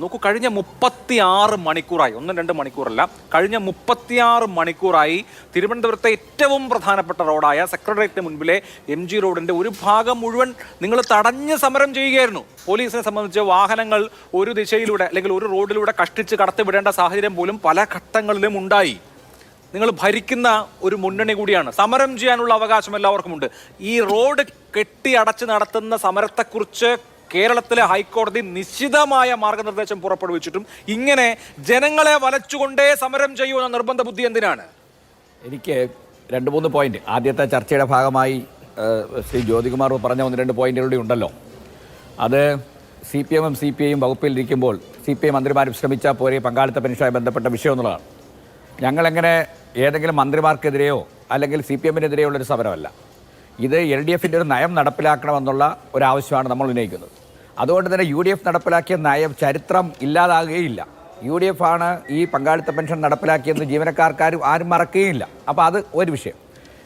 നോക്കൂ കഴിഞ്ഞ മുപ്പത്തിയാറ് മണിക്കൂറായി ഒന്നും രണ്ട് മണിക്കൂറല്ല കഴിഞ്ഞ മുപ്പത്തിയാറ് മണിക്കൂറായി തിരുവനന്തപുരത്തെ ഏറ്റവും പ്രധാനപ്പെട്ട റോഡായ സെക്രട്ടേറിയറ്റിന് മുൻപിലെ എം ജി റോഡിന്റെ ഒരു ഭാഗം മുഴുവൻ നിങ്ങൾ തടഞ്ഞ് സമരം ചെയ്യുകയായിരുന്നു. പോലീസിനെ സംബന്ധിച്ച് വാഹനങ്ങൾ ഒരു ദിശയിലൂടെ അല്ലെങ്കിൽ ഒരു റോഡിലൂടെ കഷ്ടിച്ച് കടത്തിവിടേണ്ട സാഹചര്യം പോലും പല ഘട്ടങ്ങളിലും ഉണ്ടായി. നിങ്ങൾ ഭരിക്കുന്ന ഒരു മുന്നണി കൂടിയാണ്. സമരം ചെയ്യാനുള്ള അവകാശം എല്ലാവർക്കും ഉണ്ട് ഈ റോഡ് കെട്ടി അടച്ച് നടത്തുന്ന സമരത്തെക്കുറിച്ച് കേരളത്തിലെ ഹൈക്കോടതി നിശ്ചിതമായ മാർഗനിർദ്ദേശം പുറപ്പെടുവിച്ചിട്ടും ഇങ്ങനെ ജനങ്ങളെ വലച്ചുകൊണ്ടേ സമരം ചെയ്യുമെന്ന നിർബന്ധ ബുദ്ധി എന്തിനാണ്? എനിക്ക് രണ്ട് മൂന്ന് പോയിന്റ് ആദ്യത്തെ ചർച്ചയുടെ ഭാഗമായി ശ്രീ ജ്യോതികുമാർ പറഞ്ഞ ഒന്ന് രണ്ട് പോയിന്റുകളുടെ ഉണ്ടല്ലോ. അത് സി പി എമ്മും സി പി ഐയും വകുപ്പിലിരിക്കുമ്പോൾ സി പി ഐ മന്ത്രിമാരും ശ്രമിച്ചാൽ പോരെ പങ്കാളിത്ത പെൻഷനുമായി ബന്ധപ്പെട്ട വിഷയം എന്നുള്ളതാണ്. ഞങ്ങളെങ്ങനെ ഏതെങ്കിലും മന്ത്രിമാർക്കെതിരെയോ അല്ലെങ്കിൽ സി പി എമ്മിനെതിരെയോ ഉള്ളൊരു സമരമല്ല. ഇത് എൽ ഡി എഫിന്റെ ഒരു നയം നടപ്പിലാക്കണമെന്നുള്ള ഒരു ആവശ്യമാണ് നമ്മൾ ഉന്നയിക്കുന്നത്. അതുകൊണ്ട് തന്നെ യു ഡി എഫ് നടപ്പിലാക്കിയ നയം ചരിത്രം ഇല്ലാതാകുകയില്ല. യു ഡി എഫ് ആണ് ഈ പങ്കാളിത്ത പെൻഷൻ നടപ്പിലാക്കിയെന്ന് ജീവനക്കാർക്കാരും ആരും മറക്കുകയില്ല. അപ്പോൾ അത് ഒരു വിഷയം.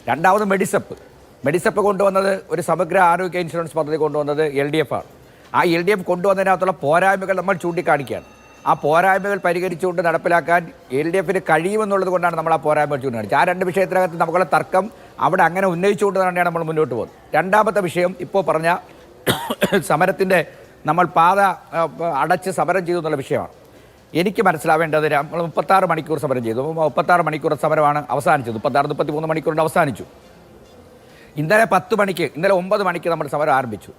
രണ്ടാമത് മെഡിസപ്പ്. മെഡിസപ്പ് കൊണ്ടുവന്നത് ഒരു സമഗ്ര ആരോഗ്യ ഇൻഷുറൻസ് പദ്ധതി കൊണ്ടുവന്നത് എൽ ഡി എഫ് ആണ്. ആ എൽ ഡി എഫ് കൊണ്ടുവന്നതിനകത്തുള്ള പോരായ്മകൾ നമ്മൾ ചൂണ്ടിക്കാണിക്കുകയാണ്. ആ പോരായ്മകൾ പരിഹരിച്ചുകൊണ്ട് നടപ്പിലാക്കാൻ എൽ ഡി എഫിന് കഴിയുമെന്നുള്ളത് കൊണ്ടാണ് നമ്മൾ ആ പോരായ്മകൾ ചൂണ്ടിക്കാണിച്ചത്. ആ രണ്ട് വിഷയത്തിനകത്ത് നമുക്കുള്ള തർക്കം അവിടെ അങ്ങനെ ഉന്നയിച്ചുകൊണ്ട് തന്നെയാണ് നമ്മൾ മുന്നോട്ട് പോകുന്നത്. രണ്ടാമത്തെ വിഷയം ഇപ്പോൾ പറഞ്ഞ സമരത്തിന്റെ നമ്മൾ പാത അടച്ച് സമരം ചെയ്തു എന്നുള്ള വിഷയമാണ്. എനിക്ക് മനസ്സിലാവേണ്ടത് നമ്മൾ മുപ്പത്താറ് മണിക്കൂർ സമരം ചെയ്തു. മുപ്പത്താറ് മണിക്കൂർ സമരമാണ് അവസാനിച്ചത്. മുപ്പത്താറ് മുപ്പത്തി മൂന്ന് മണിക്കൂറിന്റെ അവസാനിച്ചു. ഇന്നലെ പത്ത് മണിക്ക് ഇന്നലെ ഒമ്പത് മണിക്ക് നമ്മൾ സമരം ആരംഭിച്ചു.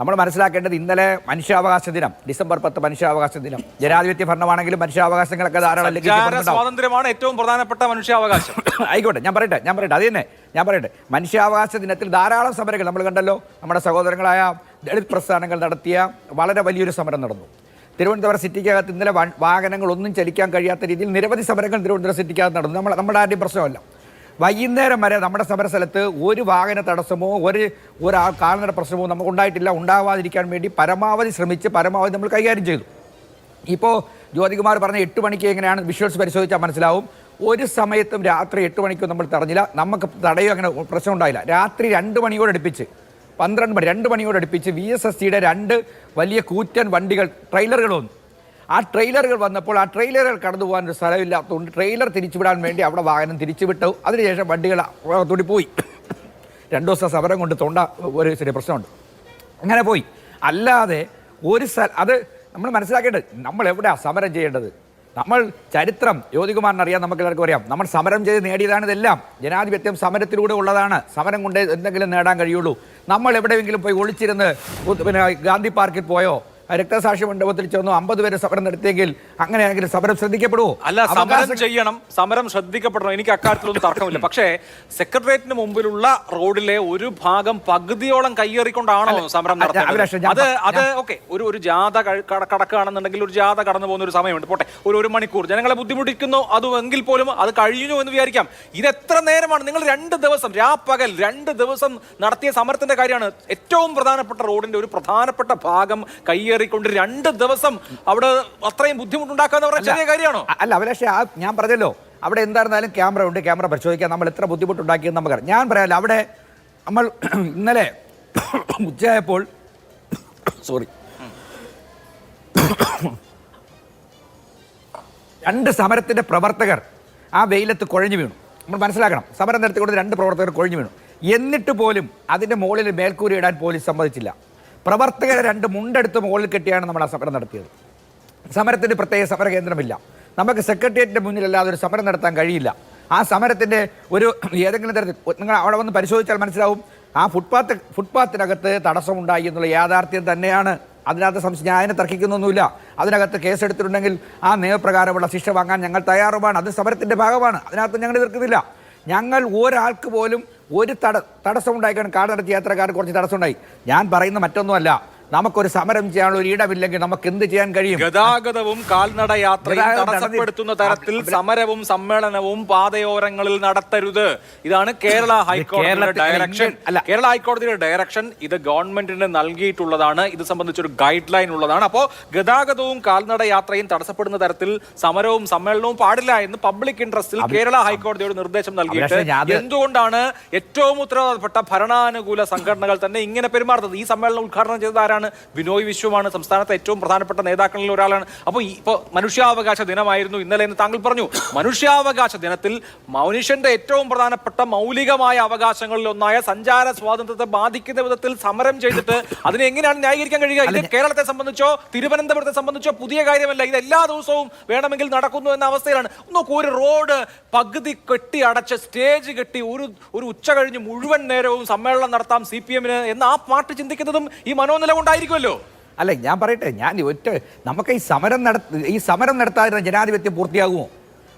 നമ്മൾ മനസ്സിലാക്കേണ്ടത് ഇന്നലെ മനുഷ്യാവകാശ ദിനം ഡിസംബർ പത്ത് മനുഷ്യാവകാശ ദിനം. ജനാധിപത്യ ഭരണമാണെങ്കിലും മനുഷ്യാവകാശങ്ങളൊക്കെ ധാരാളം സ്വാതന്ത്ര്യമാണ് ഏറ്റവും പ്രധാനപ്പെട്ട മനുഷ്യാവകാശം. ആയിക്കോട്ടെ ഞാൻ പറയട്ടെ ഞാൻ പറയട്ടെ അത് തന്നെ ഞാൻ പറയട്ടെ. മനുഷ്യാവകാശ ദിനത്തിൽ ധാരാളം സമരങ്ങൾ നമ്മൾ കണ്ടല്ലോ. നമ്മുടെ സഹോദരങ്ങളായ ദളിത് പ്രസ്ഥാനങ്ങൾ നടത്തിയ വളരെ വലിയൊരു സമരം നടന്നു. തിരുവനന്തപുരം സിറ്റിക്കകത്ത് ഇന്നലെ വാഹനങ്ങളൊന്നും ചലിക്കാൻ കഴിയാത്ത രീതിയിൽ നിരവധി സമരങ്ങൾ തിരുവനന്തപുരം സിറ്റിക്കകത്ത് നടന്നു. നമ്മൾ നമ്മുടെ ആരുടെയും പ്രശ്നമല്ല. വൈകുന്നേരം വരെ നമ്മുടെ സമരസ്ഥലത്ത് ഒരു വാഹന തടസ്സമോ ഒരു ഒരാൾ കാൽനട പ്രശ്നമോ നമുക്ക് ഉണ്ടായിട്ടില്ല. ഉണ്ടാവാതിരിക്കാൻ വേണ്ടി പരമാവധി ശ്രമിച്ച് പരമാവധി നമ്മൾ കൈകാര്യം ചെയ്തു. ഇപ്പോൾ ജ്യോതികുമാർ പറഞ്ഞ എട്ട് മണിക്ക് എങ്ങനെയാണ് വിഷ്വൽസ് പരിശോധിച്ചാൽ മനസ്സിലാവും. ഒരു സമയത്തും രാത്രി എട്ട് മണിക്കും നമ്മൾ തടഞ്ഞില്ല. നമുക്ക് തടയോ അങ്ങനെ പ്രശ്നം ഉണ്ടായില്ല. രാത്രി രണ്ട് മണിയോട് അടുപ്പിച്ച്. പന്ത്രണ്ട് മണി രണ്ട് മണിയോട് അടുപ്പിച്ച് വി എസ് എസ് സിയുടെ രണ്ട് വലിയ കൂറ്റൻ വണ്ടികൾ ട്രെയിലറുകൾ വന്നു ആ ട്രെയിലറുകൾ വന്നപ്പോൾ ആ ട്രെയിലറുകൾ കടന്നു പോകാൻ ഒരു സ്ഥലമില്ലാത്തതുകൊണ്ട് ട്രെയിലർ തിരിച്ചുവിടാൻ വേണ്ടി അവിടെ വാഹനം തിരിച്ചുവിട്ടു. അതിനുശേഷം വണ്ടികൾ അകത്തോടി പോയി. രണ്ടു ദിവസം സമരം കൊണ്ട് തൊണ്ട ഒരു ചെറിയ പ്രശ്നമുണ്ട്. അങ്ങനെ പോയി. അല്ലാതെ ഒരു സ്ഥല അത് നമ്മൾ മനസ്സിലാക്കേണ്ടത് നമ്മൾ എവിടെയാണ് സമരം ചെയ്യേണ്ടത്? നമ്മൾ ചരിത്രം ജ്യോതികുമാറിന് അറിയാം നമുക്ക് എല്ലാവർക്കും അറിയാം. നമ്മൾ സമരം ചെയ്ത് നേടിയതാണ് ഇതെല്ലാം. ജനാധിപത്യം സമരത്തിലൂടെ ഉള്ളതാണ്. സമരം കൊണ്ട് എന്തെങ്കിലും നേടാൻ കഴിയുള്ളൂ. നമ്മൾ എവിടെയെങ്കിലും പോയി ഒളിച്ചിരുന്ന് പിന്നെ ഗാന്ധി പാർക്കിൽ പോയോ? രക്തസാക്ഷി മണ്ഡപത്തിൽ ചെന്നു അമ്പത് പേര് സമരം നടത്തിയെങ്കിൽ അങ്ങനെയാണെങ്കിൽ സമരം ശ്രദ്ധിക്കപ്പെടുമോ അല്ല സമരം ചെയ്യണം. സമരം ശ്രദ്ധിക്കപ്പെടണം. എനിക്ക് അക്കാര്യത്തിലൊന്നും തർക്കമില്ല. പക്ഷേ സെക്രട്ടേറിയറ്റിന് മുമ്പിലുള്ള റോഡിലെ ഒരു ഭാഗം പകുതിയോളം കയ്യേറിക്കൊണ്ടാണോ സമരം നടത്തുന്നത് അത് അത് ഓക്കെ. ഒരു ഒരു ജാഥ കടക്കുകയാണെന്നുണ്ടെങ്കിൽ ഒരു ജാഥ കടന്നു പോകുന്ന ഒരു സമയമുണ്ട്. പോട്ടെ. ഒരു ഒരു മണിക്കൂർ. ജനങ്ങളെ ബുദ്ധിമുട്ടിക്കുന്നു അതുമെങ്കിൽ പോലും അത് കഴിഞ്ഞു എന്ന് വിചാരിക്കാം. ഇത് എത്ര നേരമാണ്? നിങ്ങൾ രണ്ട് ദിവസം രാപ്പകൽ രണ്ട് ദിവസം നടത്തിയ സമരത്തിന്റെ കാര്യമാണ് ഏറ്റവും പ്രധാനപ്പെട്ട റോഡിന്റെ ഒരു പ്രധാനപ്പെട്ട ഭാഗം കയ്യേറിക്കൊണ്ട് രണ്ട് ദിവസം അവിടെ അത്രയും ബുദ്ധിമുട്ടുണ്ടാക്കാന്ന് പറഞ്ഞ ചെറിയ കാര്യമാണോ? അല്ല അഭിലാഷേ ആ ഞാൻ പറഞ്ഞല്ലോ. അവിടെ എന്തായിരുന്നാലും ക്യാമറ ഉണ്ട് ക്യാമറ പരിശോധിക്കാൻ നമ്മൾ എത്ര ബുദ്ധിമുട്ടുണ്ടാക്കിയെന്ന് നമുക്കറിയാം. ഞാൻ പറയാമല്ലോ അവിടെ നമ്മൾ ഇന്നലെ ഉച്ചയായപ്പോൾ സോറി രണ്ട് സമരത്തിന്റെ പ്രവർത്തകർ ആ വെയിലത്ത് കുഴഞ്ഞു വീണു. നമ്മൾ മനസ്സിലാക്കണം സമരം നടത്തിക്കൊണ്ട് രണ്ട് പ്രവർത്തകർ കുഴഞ്ഞു വീണു. എന്നിട്ട് പോലും അതിന്റെ മുകളിൽ മേൽക്കൂരി ഇടാൻ പോലീസ് സമ്മതിച്ചില്ല. പ്രവർത്തകരെ രണ്ട് മുണ്ടെടുത്ത് മുകളിൽ കെട്ടിയാണ് നമ്മൾ ആ സമരം നടത്തിയത്. സമരത്തിന് പ്രത്യേക സമര കേന്ദ്രമില്ല. നമുക്ക് സെക്രട്ടേറിയറ്റിന്റെ മുന്നിലല്ലാതെ ഒരു സമരം നടത്താൻ കഴിയില്ല. ആ സമരത്തിന്റെ ഒരു ഏതെങ്കിലും തരത്തിൽ നിങ്ങൾ അവിടെ വന്ന് പരിശോധിച്ചാൽ മനസ്സിലാവും. ആ ഫുട്പാത്ത് ഫുട്പാത്തിനകത്ത് തടസ്സമുണ്ടായി എന്നുള്ള യാഥാർത്ഥ്യം തന്നെയാണ്. അതിനകത്ത് സംശയം ഞാൻ അതിനെ തർക്കിക്കുന്നൊന്നുമില്ല. അതിനകത്ത് കേസെടുത്തിട്ടുണ്ടെങ്കിൽ ആ നിയമപ്രകാരമുള്ള ശിക്ഷ വാങ്ങാൻ ഞങ്ങൾ തയ്യാറുമാണ്. അത് സമരത്തിന്റെ ഭാഗമാണ്. അതിനകത്ത് ഞങ്ങൾ എതിർക്കുന്നില്ല. ഞങ്ങൾ ഒരാൾക്ക് പോലും ഒരു തട തടസ്സം കാട് നടത്തിയ യാത്രക്കാർ കുറച്ച് തടസ്സമുണ്ടായി. ഞാൻ പറയുന്ന മറ്റൊന്നുമല്ല. നമുക്കൊരു സമരം ചെയ്യാനുള്ള ഒരു ഇടമില്ലെങ്കിൽ നമുക്ക് എന്ത് ചെയ്യാൻ കഴിയും? ഗതാഗതവും കാൽനട യാത്രയും തടസ്സപ്പെടുത്തുന്ന തരത്തിൽ സമരവും സമ്മേളനവും പാതയോരങ്ങളിൽ നടത്തരുത്. ഇതാണ് കേരള ഹൈക്കോടതിയുടെ ഡയറക്ഷൻ അല്ല. കേരള ഹൈക്കോടതിയുടെ ഡയറക്ഷൻ ഇത് ഗവൺമെന്റിന് നൽകിയിട്ടുള്ളതാണ്. ഇത് സംബന്ധിച്ചൊരു ഗൈഡ് ലൈൻ ഉള്ളതാണ്. അപ്പോൾ ഗതാഗതവും കാൽനട യാത്രയും തടസ്സപ്പെടുന്ന തരത്തിൽ സമരവും സമ്മേളനവും പാടില്ല എന്ന് പബ്ലിക് ഇൻട്രസ്റ്റിൽ കേരള ഹൈക്കോടതിയോട് നിർദ്ദേശം നൽകിയിട്ട് എന്തുകൊണ്ടാണ് ഏറ്റവും ഉത്തരവാദപ്പെട്ട ഭരണാനുകൂല സംഘടനകൾ തന്നെ ഇങ്ങനെ പെരുമാറുന്നത്? ഈ സമ്മേളനം ഉദ്ഘാടനം ചെയ്തത് ആരാണ്? ആരാണ് ബിനോയ് വിശ്വമാണ് സംസ്ഥാനത്തെ ഏറ്റവും പ്രധാനപ്പെട്ട നേതാക്കളിൽ ഒരാളാണ്. അപ്പോൾ ഇപ്പോൾ മനുഷ്യാവകാശ ദിനമായിരുന്നു ഇന്നലെ എന്ന് താങ്കൾ പറഞ്ഞു. മനുഷ്യാവകാശ ദിനത്തിൽ മനുഷ്യന്റെ ഏറ്റവും പ്രധാനപ്പെട്ട മൗലികമായ അവകാശങ്ങളിൽ ഒന്നായ സഞ്ചാര സ്വാതന്ത്ര്യത്തെ ബാധിക്കുന്ന വിധത്തിൽ സമരം ചെയ്തിട്ട് അതിനെ എങ്ങനെയാണ് ന്യായീകരിക്കാൻ കഴിയുക? ഇത് കേരളത്തെ സംബന്ധിച്ചോ തിരുവനന്തപുരത്തെ സംബന്ധിച്ചോ പുതിയ കാര്യമല്ല. ഇത് എല്ലാ ദിവസവും വേണമെങ്കിൽ നടക്കുന്നു എന്ന അവസ്ഥയിലാണ്. നോക്കൂ ഒരു റോഡ് പകുതി കെട്ടി അടച്ച് സ്റ്റേജ് കെട്ടി ഒരു ഒരു ഉച്ച കഴിഞ്ഞ് മുഴുവൻ നേരവും സമ്മേളനം നടത്താം സി പി എമ്മിന് എന്ന് ആ പാർട്ടി ചിന്തിക്കുന്നതും ഈ മനോനില കൊണ്ടായിരിക്കുമല്ലോ അല്ല ഞാൻ പറയട്ടെ ഞാൻ ഒറ്റ നമുക്ക് ഈ സമരം നട ഈ സമരം നടത്താതിരുന്ന ജനാധിപത്യം പൂർത്തിയാകുമോ?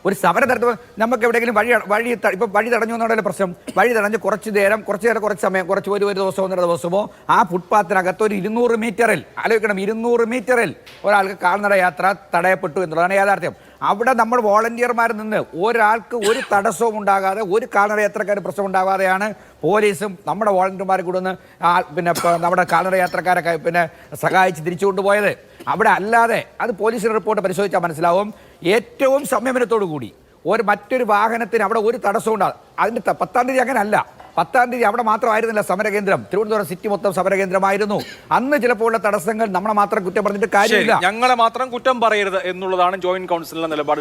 ഒരു സമരം നടത്തുമ്പോൾ നമുക്ക് എവിടെയെങ്കിലും വഴി വഴി ഇപ്പം വഴി തടഞ്ഞു എന്നുള്ള പ്രശ്നം? വഴി തടഞ്ഞ് കുറച്ച് നേരം കുറച്ച് നേരം കുറച്ച് സമയം കുറച്ച് ഒരു ഒരു ദിവസം ഒന്നര ദിവസമോ ആ ഫുട്പാത്തിനകത്ത് ഒരു ഇരുന്നൂറ് മീറ്ററിൽ ആലോചിക്കണം ഇരുന്നൂറ് മീറ്ററിൽ ഒരാൾക്ക് കാൽനട യാത്ര തടയപ്പെട്ടു എന്നുള്ളതാണ് യാഥാർത്ഥ്യം. അവിടെ നമ്മൾ വോളണ്ടിയർമാർ നിന്ന് ഒരാൾക്ക് ഒരു തടസ്സവും ഉണ്ടാകാതെ ഒരു കാൽനട യാത്രക്കാർ പ്രശ്നം ഉണ്ടാകാതെയാണ് പോലീസും നമ്മുടെ വോളണ്ടിയർമാർ കൂടെ ഒന്ന് പിന്നെ നമ്മുടെ കാൽനട യാത്രക്കാരെ പിന്നെ സഹായിച്ച് തിരിച്ചു കൊണ്ടുപോയത്. അവിടെ അല്ലാതെ അത് പോലീസിന്റെ റിപ്പോർട്ട് പരിശോധിച്ചാൽ മനസ്സിലാവും. ഏറ്റവും സംയമനത്തോടു കൂടി ഒരു മറ്റൊരു വാഹനത്തിന് അവിടെ ഒരു തടസ്സവും ഉണ്ടാകും അതിന്റെ പത്താം തീയതി അങ്ങനെ അല്ല പത്താം തീയതി അവിടെ മാത്രമായിരുന്നില്ല സമരകേന്ദ്രം. തിരുവനന്തപുരം സിറ്റി മൊത്തം സമരകേന്ദ്രമായിരുന്നു. അന്ന് ചിലപ്പോൾ തടസ്സങ്ങൾ നമ്മളെ മാത്രം കുറ്റം പറഞ്ഞിട്ട് കാര്യമില്ല. ഞങ്ങളെ മാത്രം കുറ്റം പറയരുത് എന്നുള്ളതാണ് ജോയിന്റ് കൗൺസിലിന്റെ നിലപാട്.